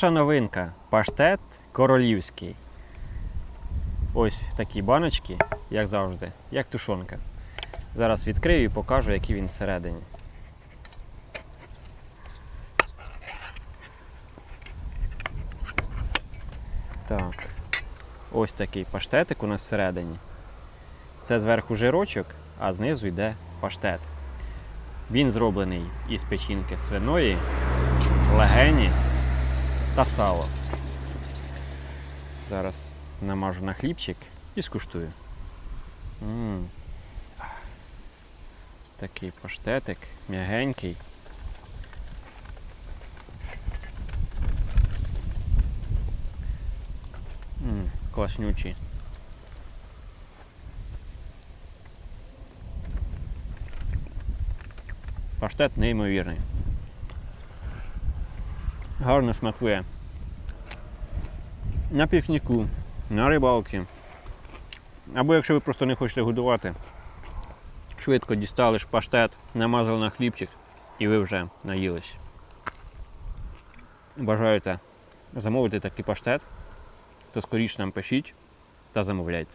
Перша новинка паштет королівський. Ось такі баночки, як завжди, як тушонка. Зараз відкрию і покажу, який він всередині. Так. Ось такий паштетик у нас всередині. Це зверху жирочок, а знизу йде паштет. Він зроблений із печінки свиної, легені та сало. Зараз намажу на хлібчик і скуштую. м Ось такий паштетик, м'ягенький. м класнючий. Паштет неймовірний. Гарно смакує. На пікніку, на рибалки. Або якщо ви просто не хочете годувати, швидко дістали ж паштет, намазали на хлібчик і ви вже наїлись. Бажаєте замовити такий паштет, то скоріше нам пишіть та замовляйте.